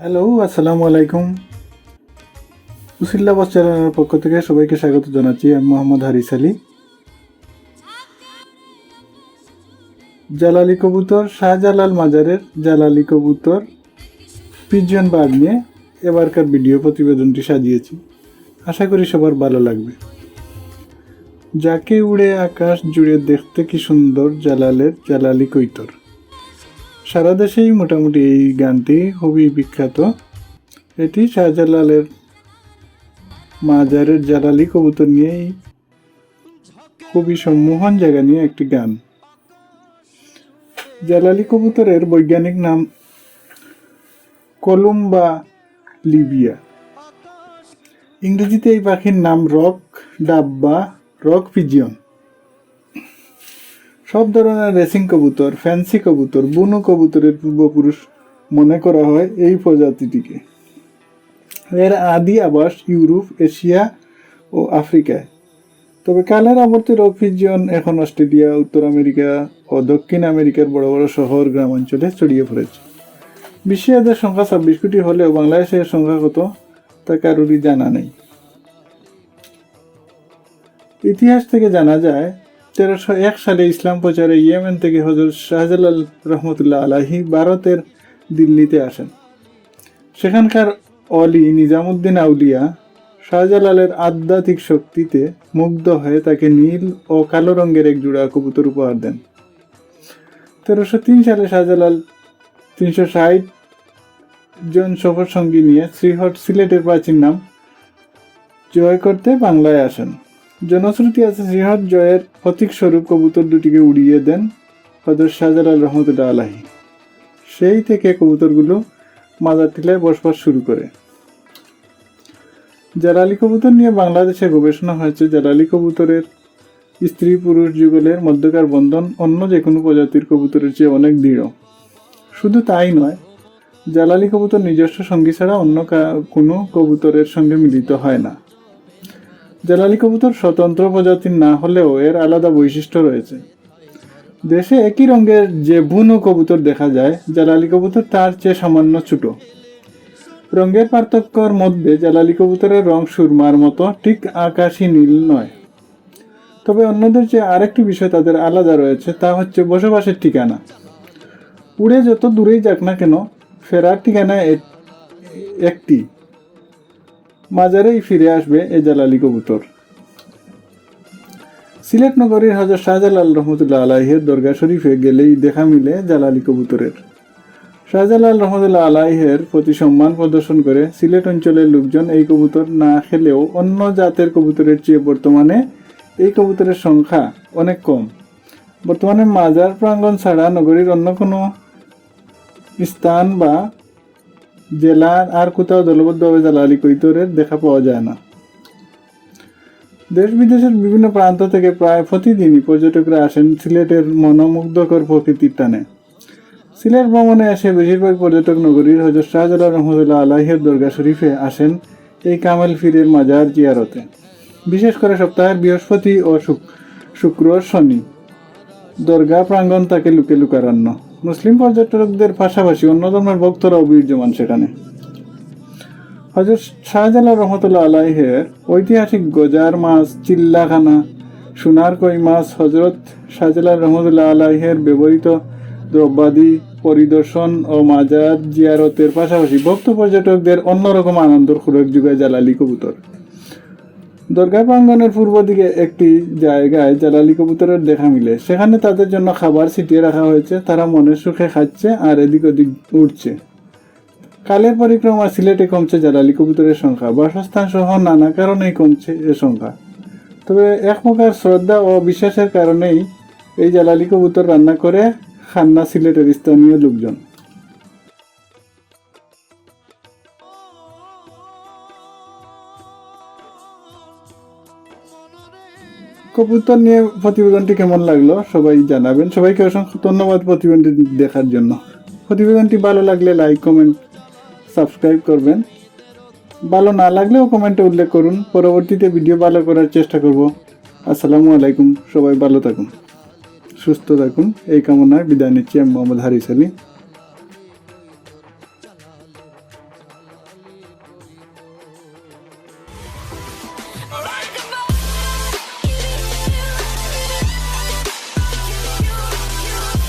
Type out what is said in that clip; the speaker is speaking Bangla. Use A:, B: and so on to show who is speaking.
A: হ্যালো আসসালামু আলাইকুম। উসিল্লা বাস চ্যানেলের পক্ষ থেকে সবাইকে স্বাগত জানাচ্ছি। আমি মোহাম্মদ হারিস আলী। জালালি কবুতর, শাহজালাল মাজারের জালালি কবুতর পিজন বাগ নিয়ে এবারকার ভিডিও প্রতিবেদনটি সাজিয়েছি। আশা করি সবার ভালো লাগবে। যাকে উড়ে আকাশ জুড়ে দেখতে কি সুন্দর জালালের জালালি কৈতর। সারা দেশেই মোটামুটি এই গানটি খুবই বিখ্যাত। এটি শাহজালালের মাজারের জালালি কবুতর নিয়েই খুবই সম্মোহন জায়গা নিয়ে একটি গান। জালালি কবুতরের বৈজ্ঞানিক নাম কলুম্বা, লিবিয়া। ইংরেজিতে এই পাখির নাম রক ডাব্বা, রক পিজিয়ন সব ধরনের রেসিং কবুতর ফ্যান্সি কবুতর, বুনো কবুতরের পূর্বপুরুষ মনে করা হয় এই প্রজাতিটিকে। এর আদি আবাস ইউরোপ, এশিয়া ও আফ্রিকায়। তবে কালের আবর্তে রকফিজিয়ন এখন অস্ট্রেলিয়া, উত্তর আমেরিকা ও দক্ষিণ আমেরিকার বড় বড় শহর গ্রামাঞ্চলে ছড়িয়ে পড়েছে। বিশ্বে এদের সংখ্যা ছাব্বিশ কোটি হলেও বাংলাদেশের সংখ্যা কত, তা কারোরই জানা নেই। ইতিহাস থেকে জানা যায় তেরোশো এক সালে ইসলাম প্রচারে ইয়েমেন থেকে হজরত শাহজালাল রহমতুল্লাহ আলাহি ভারতের দিল্লিতে আসেন। সেখানকার অলি নিজামুদ্দিন আউলিয়া শাহজালালের আধ্যাত্মিক শক্তিতে মুগ্ধ হয়ে তাকে নীল ও কালো রঙের এক জোড়া কবুতর উপহার দেন। তেরোশো তিন সালে শাহজালাল তিনশো ষাট জন সফর সঙ্গী নিয়ে শ্রীহট সিলেটের প্রাচীন নাম জয় করতে বাংলায় আসেন। জনশ্রুতি আছে সিংহর জয়ের প্রতীক স্বরূপ কবুতর দুটিকে উড়িয়ে দেন হজরত শাহজালাল রহমতুল্লাহ আলাহি সেই থেকে কবুতরগুলো মাজার টিলায় বসবাস শুরু করে। জালালি কবুতর নিয়ে বাংলাদেশে গবেষণা হয়েছে, জালালি কবুতরের স্ত্রী পুরুষ যুগলের মধ্যকার বন্ধন অন্য যে কোনো প্রজাতির কবুতরের চেয়ে অনেক দৃঢ়। শুধু তাই নয়, জালালি কবুতর নিজস্ব সঙ্গী ছাড়া অন্য কোনো কবুতরের সঙ্গে মিলিত হয় না। জালালি কবুতর স্বতন্ত্র প্রজাতির না হলেও এর আলাদা বৈশিষ্ট্য রয়েছে। দেশে একই রঙের যে বুনো কবুতর দেখা যায়, জালালি কবুতর তার চেয়ে সামান্য ছোট। রঙের পার্থক্যর মধ্যে জালালি কবুতরের রং সুরমার মতো, ঠিক আকাশি নীল নয়। তবে অন্যদের চেয়ে আরেকটি বিষয় তাদের আলাদা রয়েছে, তা হচ্ছে বসবাসের ঠিকানা। উড়ে যত দূরেই যাক না কেন, ফেরার ঠিকানা একটি। মাজারেই ফিরে আসবে এ জালালি কবুতর। সিলেট নগরীর হজরত শাহজালাল রহমতুল্লাহ আলাইহের দরগা শরীফে গেলেই দেখা মিলে জালালি কবুতরের। শাহজালাল রহমতুল্লাহ আলাইহের প্রতি সম্মান প্রদর্শন করে সিলেট অঞ্চলের লোকজন এই কবুতর না খেলেও অন্য জাতের কবুতরের চেয়ে বর্তমানে এই কবুতরের সংখ্যা অনেক কম। বর্তমানে মাজার প্রাঙ্গণ ছাড়া নগরীর অন্য কোনো স্থান বা জেলার আর কোথাও দলবদ্ধভাবে জালালি কৈতরের দেখা পাওয়া যায় না। দেশ বিদেশের বিভিন্ন প্রান্ত থেকে প্রায় প্রতিদিনই পর্যটকরা আসেন সিলেটের মনোমুগ্ধকর প্রকৃতির টানে। সিলেট ভ্রমণে এসে বেশিরভাগ পর্যটক নগরীর হজরত শাহজালাল রহমতুল্লাহ আলাহের দরগা শরীফে আসেন এই কামেল ফিরের মাজার জিয়ারতে। বিশেষ করে সপ্তাহের বৃহস্পতি ও শুক- শুক্র শনি। দরগা প্রাঙ্গণ তাকে লুকে লুকারান্য মুসলিম পর্যটকদের পাশাপাশি অন্য ধর্মের ভক্তরাও বিরাজমান সেখানে। হজরত শাহজালাল রহমতুল্লাহ আলাইহের ঐতিহাসিক গজার মাছ, চিল্লাখানা সোনার কই মাছ হজরত শাহজালাল রহমতুল্লাহ আলাইহের ব্যবহৃত দ্রব্যাদি পরিদর্শন ও মাজার জিয়ারতের পাশাপাশি ভক্ত পর্যটকদের অন্যরকম আনন্দর খুরক যুগায় জালালি কবুতর। দরগা প্রাঙ্গনের পূর্ব দিকে একটি জায়গায় জালালি কবুতরের দেখা মিলে। সেখানে তাদের জন্য খাবার ছিটিয়ে রাখা হয়েছে। তারা মনের সুখে খাচ্ছে আর এদিক ওদিক উঠছে কালের পরিক্রমা সিলেটে কমছে জালালি কবুতরের সংখ্যা। বাসস্থান সহ নানা কারণেই কমছে এ সংখ্যা। তবে এক প্রকার শ্রদ্ধা ও বিশ্বাসের কারণেই এই জালালি কবুতর রান্না করে খান্না সিলেটের স্থানীয় লোকজন। কবুতর নিয়ে প্রতিবেদনটি কেমন লাগল? সবাই জানাবেন। সবাইকে অসংখ্য ধন্যবাদ প্রতিবেদনটি দেখার জন্য। প্রতিবেদনটি ভালো লাগলে লাইক কমেন্ট সাবস্ক্রাইব করবেন। ভালো না লাগলেও কমেন্টে উল্লেখ করুন। পরবর্তীতে ভিডিও ভালো করার চেষ্টা করব। আসসালামু আলাইকুম। সবাই ভালো থাকুন। সুস্থ থাকুন। এই কামনায় বিদায় নিচ্ছি আমি মোহাম্মদ হারিস আলী।